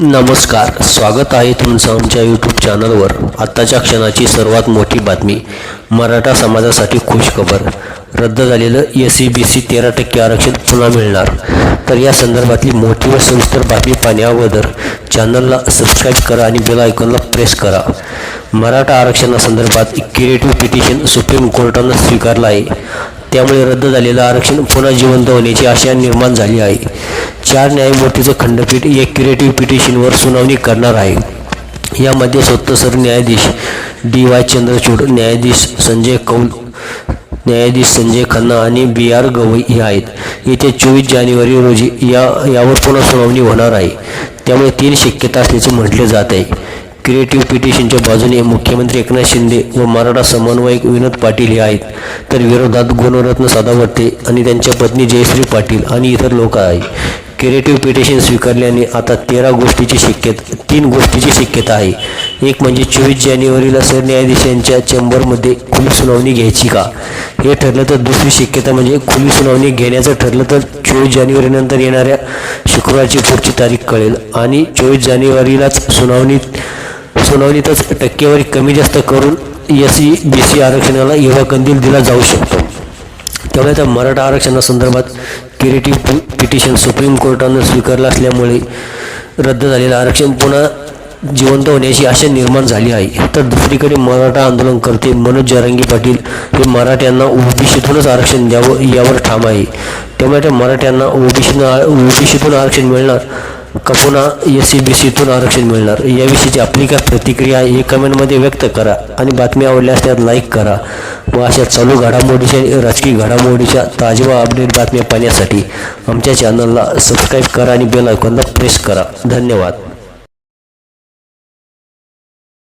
नमस्कार स्वागत आहे तुमचं आमच्या यूट्यूब चॅनलवर आत्ताच्या क्षणाची सर्वात मोठी बातमी मराठा समाजासाठी खुशखबर. रद्द झालेलं एस सी बी सी तेरा टक्के आरक्षण पुन्हा मिळणार. तर या संदर्भातली मोठी व सविस्तर बातमी पाहण्याअगोदर चॅनलला सबस्क्राईब करा आणि बेल आयकॉनला प्रेस करा. मराठा आरक्षणासंदर्भात क्रिएटिव्ह पिटिशन सुप्रीम कोर्टानं स्वीकारलं आहे. त्यामुळे रद्द झालेलं आरक्षण पुन्हा जिवंत होण्याची आशा निर्माण झाली आहे. चार न्यायमूर्तीचं खंडपीठ या क्रिएटिव्ह पिटिशनवर सुनावणी करणार आहे. यामध्ये स्वतः सर न्यायाधीश डी वाय चंद्रचूड न्यायाधीश संजय कौल न्यायाधीश संजय खन्ना आणि बी आर गवई हे आहेत. येत्या चोवीस जानेवारी रोजी या यावर पुन्हा सुनावणी होणार आहे. त्यामुळे तीन शक्यता असल्याचे म्हटले जात आहे. क्रिएटिव्ह पिटिशनच्या बाजूने मुख्यमंत्री एकनाथ शिंदे व मराठा समन्वयक विनोद पाटील हे आहेत. तर विरोधात गुणरत्न सदावर्ते आणि त्यांच्या पत्नी जयश्री पाटील आणि इतर लोक आहेत. क्रिएटिव्ह पिटिशन स्वीकारल्याने आता तेरा गोष्टीची शक्यता तीन गोष्टीची शक्यता आहे. एक म्हणजे चोवीस जानेवारीला सरन्यायाधीशांच्या चेंबरमध्ये खुली सुनावणी घ्यायची का? हे ठरलं तर दुसरी शक्यता म्हणजे खुली सुनावणी घेण्याचं ठरलं तर चोवीस जानेवारीनंतर येणाऱ्या शुक्रवारची पुढची तारीख कळेल. आणि चोवीस जानेवारीलाच सुनावणी सुनावणीतच टक्केवारी कमी जास्त करून एस सी बी सी आरक्षणाला युवा कंदील दिला जाऊ शकतो. त्यामुळे त्या मराठा आरक्षणासंदर्भात क्रिएटिव्ह पि पिटिशन सुप्रीम कोर्टानं स्वीकारलं असल्यामुळे रद्द झालेलं आरक्षण पुन्हा जिवंत होण्याची आशा निर्माण झाली आहे. तर दुसरीकडे मराठा आंदोलन करते मनोज जरांगी पाटील हे मराठ्यांना ओबीसीतूनच आरक्षण द्यावं यावर ठाम आहे. त्यामुळे त्या मराठ्यांना ओबीसीनं ओबीसीतून आरक्षण मिळणार का पुन्हा एस सी बी सीतून आरक्षण मिळणार. याविषयीची आपली काय प्रतिक्रिया हे कमेंटमध्ये व्यक्त करा आणि बातमी आवडल्यास त्यात लाईक करा. व अशा चालू घडामोडीच्या राजकीय घडामोडीच्या ताजवा अपडेट बातम्या पाहण्यासाठी आमच्या चॅनलला सबस्क्राईब करा आणि बेल आयकॉनला प्रेस करा. धन्यवाद.